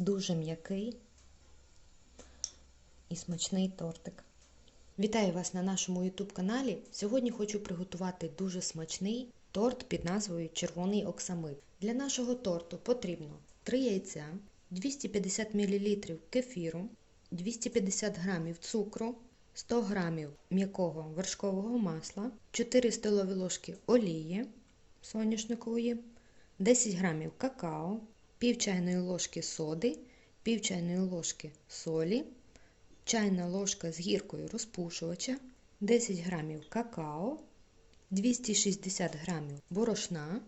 дуже м'який і смачний тортик. Вітаю вас на нашому YouTube каналі. Сьогодні хочу приготувати дуже смачний торт під назвою Червоний оксамит. Для нашого торту потрібно 3 яйця, 250 мл кефіру, 250 г цукру, 100 г м'якого вершкового масла, 4 столові ложки олії соняшникової, 10 г какао, пів чайної ложки соди, пів чайної ложки солі, чайна ложка з гіркою розпушувача, 10 г какао, 260 г борошна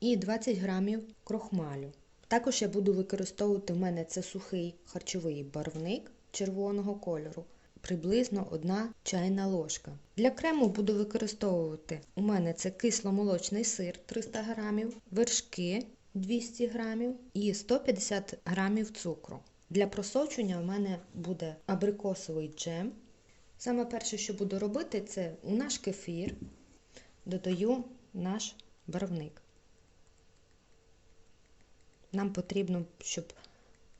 і 20 г крохмалю. Також я буду використовувати в мене це сухий харчовий барвник червоного кольору, приблизно 1 чайна ложка. Для крему буду використовувати у мене це кисломолочний сир 300 г, вершки 200 г і 150 г цукру. Для просочення у мене буде абрикосовий джем. Саме перше, що буду робити, це у наш кефір додаю наш барвник. Нам потрібно, щоб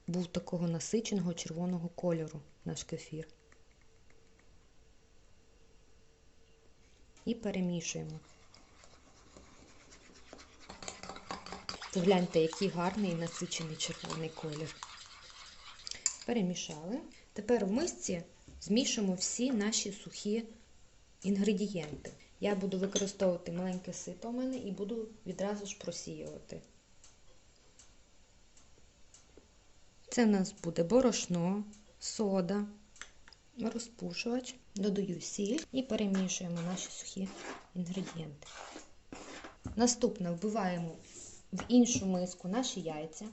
був такого насиченого червоного кольору наш кефір. І перемішуємо. Погляньте, який гарний насичений червоний колір. Перемішали. Тепер в мисці змішуємо всі наші сухі інгредієнти. Я буду використовувати маленьке сито у мене і буду відразу ж просіювати. Це в нас буде борошно, сода, розпушувач, додаю сіль і перемішуємо наші сухі інгредієнти. Наступне вбиваємо в іншу миску наші яйця.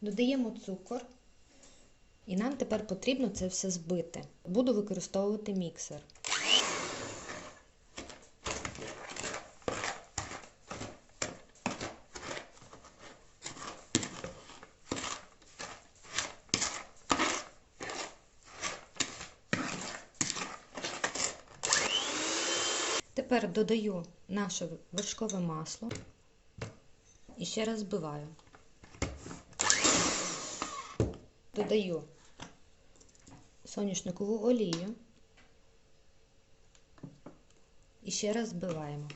Додаємо цукор. І нам тепер потрібно це все збити. Буду використовувати міксер. Тепер додаю наше вершкове масло і ще раз збиваю. Додаю соняшникову олію і ще раз збиваємо.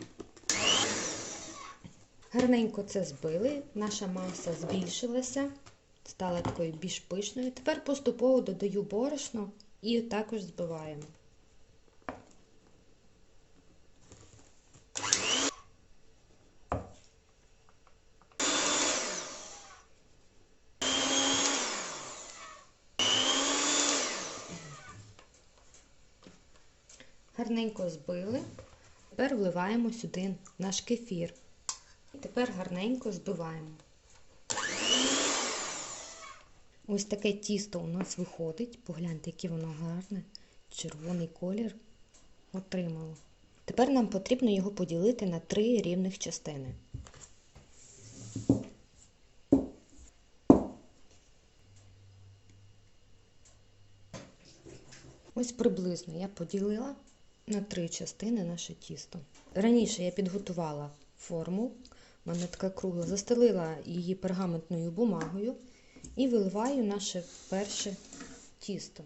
Гарненько це збили, наша маса збільшилася, стала такою більш пишною. Тепер поступово додаю борошно і також збиваємо. Гарненько збили. Тепер вливаємо сюди наш кефір. І тепер гарненько збиваємо. Ось таке тісто у нас виходить. Погляньте, яке воно гарне, червоний колір отримало. Тепер нам потрібно його поділити на три рівних частини. Ось приблизно я поділила на три частини наше тісто. Раніше я підготувала форму, в така кругла, застелила її пергаментною бумагою і виливаю наше перше тісто.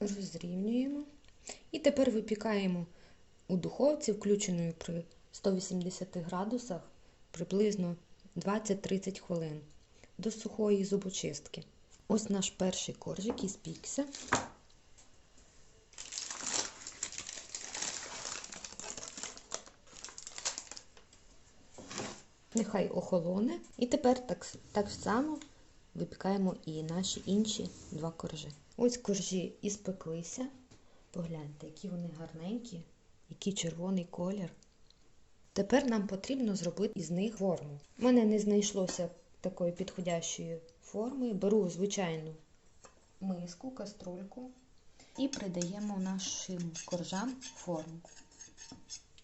Розрівнюємо. І тепер випікаємо у духовці, включеною при 180 градусах, приблизно 20-30 хвилин до сухої зубочистки. Ось наш перший коржик і спікся. Нехай охолоне. І тепер так, так само випікаємо і наші інші два коржі. Ось коржі і спеклися. Погляньте, які вони гарненькі, який червоний колір. Тепер нам потрібно зробити із них форму. У мене не знайшлося такої підходящої форми. Беру звичайну миску, каструльку і придаємо нашим коржам форму.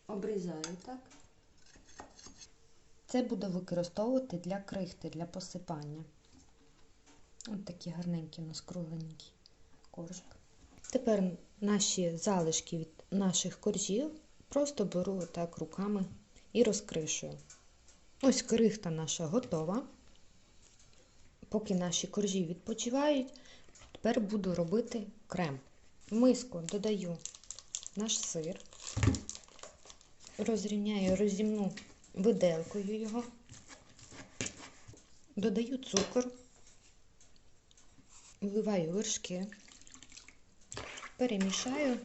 Обрізаю так. Це буду використовувати для крихти, для посипання. Ось такі гарненькі у нас кругленькі коржик. Тепер наші залишки від наших коржів Просто беру отак руками і розкришую. Ось крихта наша готова. Поки наші коржі відпочивають, тепер буду робити крем. В миску додаю наш сир, розрівняю, розімну виделкою його, додаю цукор, вливаю вершки, перемішаю,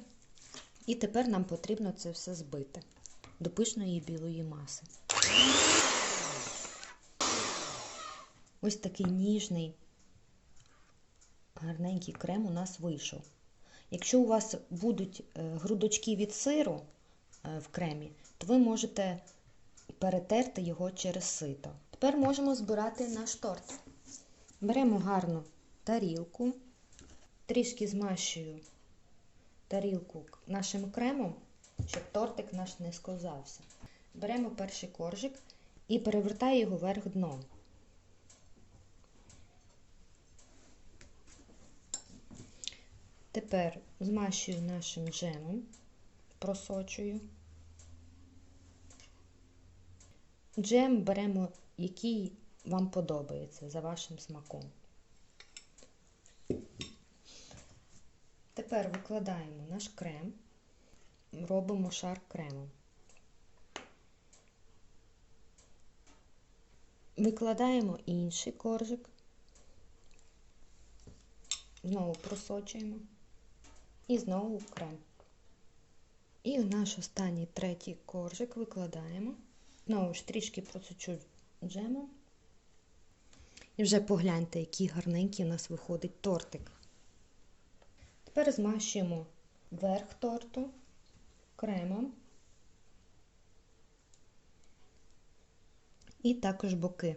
і тепер нам потрібно це все збити до пишної білої маси. Ось такий ніжний, гарненький крем у нас вийшов. Якщо у вас будуть е, грудочки від сиру е, в кремі, то ви можете перетерти його через сито. Тепер можемо збирати наш торт. Беремо гарну тарілку, трішки змащую тарілку нашим кремом, щоб тортик наш не сковзався. Беремо перший коржик і перевертаю його вверх дном. Тепер змащую нашим джемом, просочую. Джем беремо, який вам подобається за вашим смаком. Тепер викладаємо наш крем, робимо шар кремом. Викладаємо інший коржик, знову просочуємо і знову крем. І наш останній третій коржик викладаємо. Знову ж трішки просочу джемом. І вже погляньте, який гарненький у нас виходить тортик. Тепер змащуємо верх торту кремом і також боки.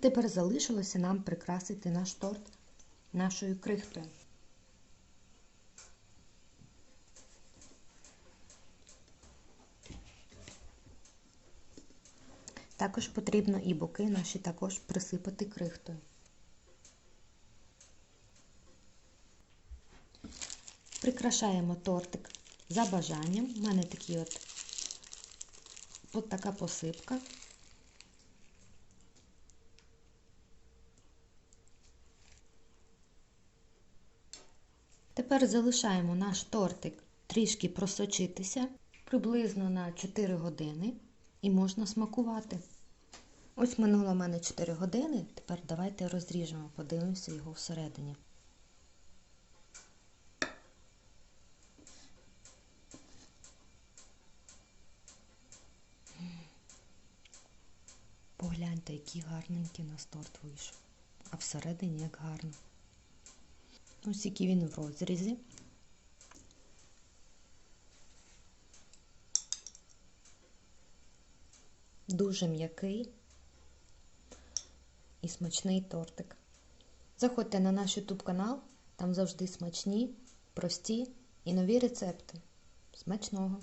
Тепер залишилося нам прикрасити наш торт нашою крихтою. Також потрібно і боки наші також присипати крихтою. Прикрашаємо тортик за бажанням. У мене такий от, от така посипка. Тепер залишаємо наш тортик трішки просочитися приблизно на 4 години і можна смакувати. Ось минуло в мене 4 години, тепер давайте розріжемо, подивимося його всередині. Погляньте, який гарненький у нас торт вийшов. А всередині як гарно. Ось який він в розрізі. Дуже м'який і смачний тортик. Заходьте на наш YouTube канал, там завжди смачні, прості і нові рецепти. Смачного!